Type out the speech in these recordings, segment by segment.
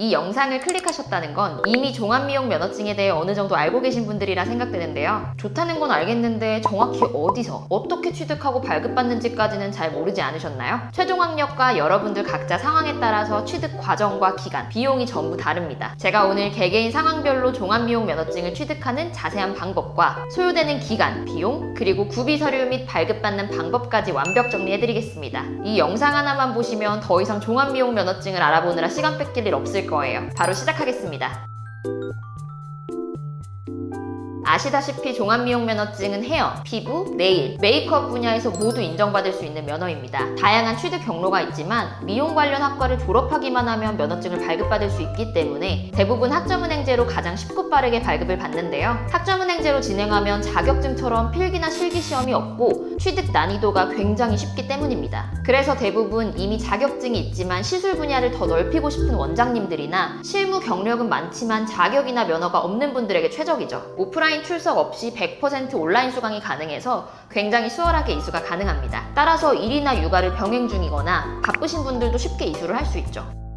이 영상을 클릭하셨다는 건 이미 종합미용 면허증에 대해 어느 정도 알고 계신 분들이라 생각되는데요. 좋다는 건 알겠는데 정확히 어디서 어떻게 취득하고 발급받는지까지는 잘 모르지 않으셨나요? 최종 학력과 여러분들 각자 상황에 따라서 취득 과정과 기간, 비용이 전부 다릅니다. 제가 오늘 개개인 상황별로 종합미용 면허증을 취득하는 자세한 방법과 소요되는 기간, 비용, 그리고 구비 서류 및 발급받는 방법까지 완벽 정리해드리겠습니다. 이 영상 하나만 보시면 더 이상 종합미용 면허증을 알아보느라 시간 뺏길 일 없을 거예요. 바로 시작하겠습니다. 아시다시피 종합미용 면허증은 헤어, 피부, 네일, 메이크업 분야에서 모두 인정받을 수 있는 면허입니다. 다양한 취득 경로가 있지만 미용 관련 학과를 졸업하기만 하면 면허증을 발급받을 수 있기 때문에 대부분 학점은행제로 가장 쉽고 빠르게 발급을 받는데요. 학점은행제로 진행하면 자격증처럼 필기나 실기 시험이 없고 취득 난이도가 굉장히 쉽기 때문입니다. 그래서 대부분 이미 자격증이 있지만 시술 분야를 더 넓히고 싶은 원장님들이나 실무 경력은 많지만 자격이나 면허가 없는 분들에게 최적이죠. 오프라인 출석 없이 100% 온라인 수강이 가능해서 굉장히 수월하게 이수가 가능합니다. 따라서 일이나 육아를 병행 중이거나 바쁘신 분들도 쉽게 이수를 할 수 있죠.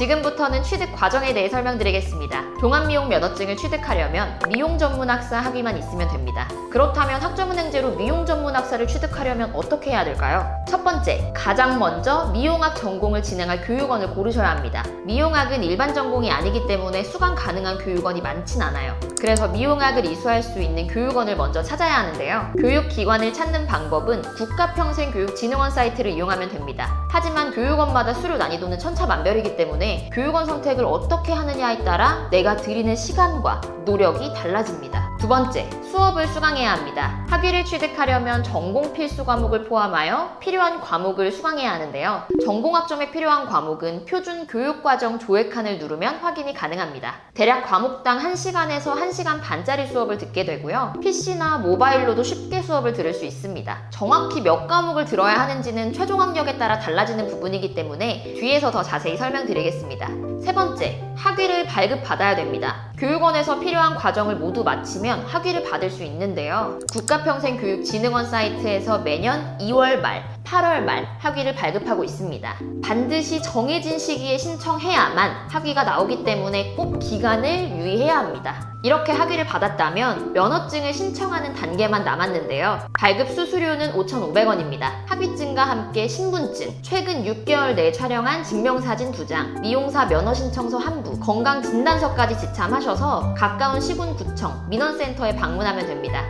지금부터는 취득 과정에 대해 설명드리겠습니다. 종합미용 면허증을 취득하려면 미용 전문학사 학위만 있으면 됩니다. 그렇다면 학점은행제로 미용 전문학사를 취득하려면 어떻게 해야 될까요? 첫 번째, 가장 먼저 미용학 전공을 진행할 교육원을 고르셔야 합니다. 미용학은 일반 전공이 아니기 때문에 수강 가능한 교육원이 많진 않아요. 그래서 미용학을 이수할 수 있는 교육원을 먼저 찾아야 하는데요. 교육기관을 찾는 방법은 국가평생교육진흥원 사이트를 이용하면 됩니다. 하지만 교육원마다 수료 난이도는 천차만별이기 때문에 교육원 선택을 어떻게 하느냐에 따라 내가 들이는 시간과 노력이 달라집니다. 두 번째, 수업을 수강해야 합니다. 학위를 취득하려면 전공 필수 과목을 포함하여 필요한 과목을 수강해야 하는데요. 전공 학점에 필요한 과목은 표준 교육과정 조회칸을 누르면 확인이 가능합니다. 대략 과목당 1시간에서 1시간 반짜리 수업을 듣게 되고요. PC나 모바일로도 쉽게 수업을 들을 수 있습니다. 정확히 몇 과목을 들어야 하는지는 최종 학력에 따라 달라지는 부분이기 때문에 뒤에서 더 자세히 설명드리겠습니다. 세 번째, 학위를 발급받아야 됩니다. 교육원에서 필요한 과정을 모두 마치면 학위를 받을 수 있는데요. 국가평생교육진흥원 사이트에서 매년 2월 말, 8월 말 학위를 발급하고 있습니다. 반드시 정해진 시기에 신청해야만 학위가 나오기 때문에 꼭 기간을 유의해야 합니다. 이렇게 학위를 받았다면 면허증을 신청하는 단계만 남았는데요. 발급 수수료는 5,500원입니다. 학위증과 함께 신분증, 최근 6개월 내에 촬영한 증명사진 2장, 미용사 면허 신청서 한 부, 건강 진단서까지 지참하셔서 가까운 시군구청, 민원센터에 방문하면 됩니다.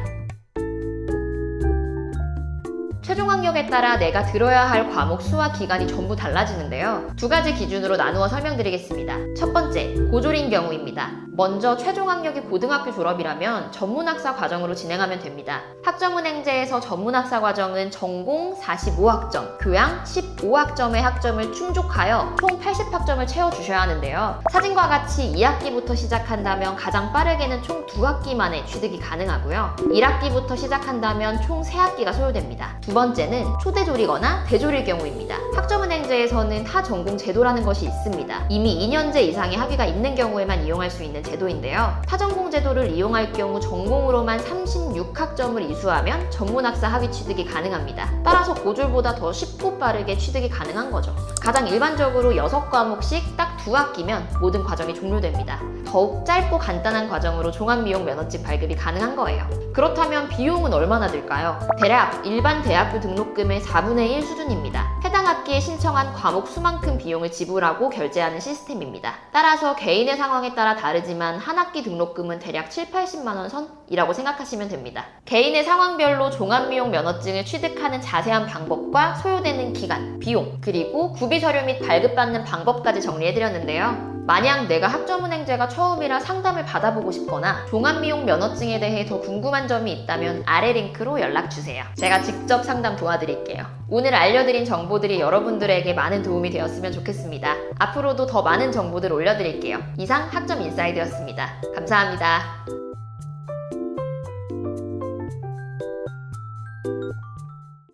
최종 학력에 따라 내가 들어야 할 과목 수와 기간이 전부 달라지는데요. 두 가지 기준으로 나누어 설명드리겠습니다. 첫 번째, 고졸인 경우입니다. 먼저 최종 학력이 고등학교 졸업이라면 전문학사 과정으로 진행하면 됩니다. 학점은행제에서 전문학사 과정은 전공 45학점, 교양 15학점의 학점을 충족하여 총 80학점을 채워주셔야 하는데요. 사진과 같이 2학기부터 시작한다면 가장 빠르게는 총 2학기 만에 취득이 가능하고요. 1학기부터 시작한다면 총 3학기가 소요됩니다. 두 번째는 초대졸이거나 대졸일 경우입니다. 학점은행제에서는 타 전공 제도라는 것이 있습니다. 이미 2년제 이상의 학위가 있는 경우에만 이용할 수 있는 제도인데요. 타전공 제도를 이용할 경우 전공으로만 36학점을 이수하면 전문학사 학위 취득이 가능합니다. 따라서 고졸보다 더 쉽고 빠르게 취득이 가능한 거죠. 가장 일반적으로 6과목씩 딱 두 학기면 모든 과정이 종료됩니다. 더욱 짧고 간단한 과정으로 종합미용 면허증 발급이 가능한 거예요. 그렇다면 비용은 얼마나 들까요? 대략 일반 대학교 등록금의 4분의 1 수준입니다. 학기에 신청한 과목 수만큼 비용을 지불하고 결제하는 시스템입니다. 따라서 개인의 상황에 따라 다르지만 한 학기 등록금은 대략 7, 80만 원 선이라고 생각하시면 됩니다. 개인의 상황별로 종합미용 면허증을 취득하는 자세한 방법과 소요되는 기간, 비용, 그리고 구비 서류 및 발급받는 방법까지 정리해드렸는데요. 만약 내가 학점은행제가 처음이라 상담을 받아보고 싶거나 종합미용 면허증에 대해 더 궁금한 점이 있다면 아래 링크로 연락주세요. 제가 직접 상담 도와드릴게요. 오늘 알려드린 정보들이 여러분들에게 많은 도움이 되었으면 좋겠습니다. 앞으로도 더 많은 정보들 올려드릴게요. 이상 학점 인사이드였습니다. 감사합니다.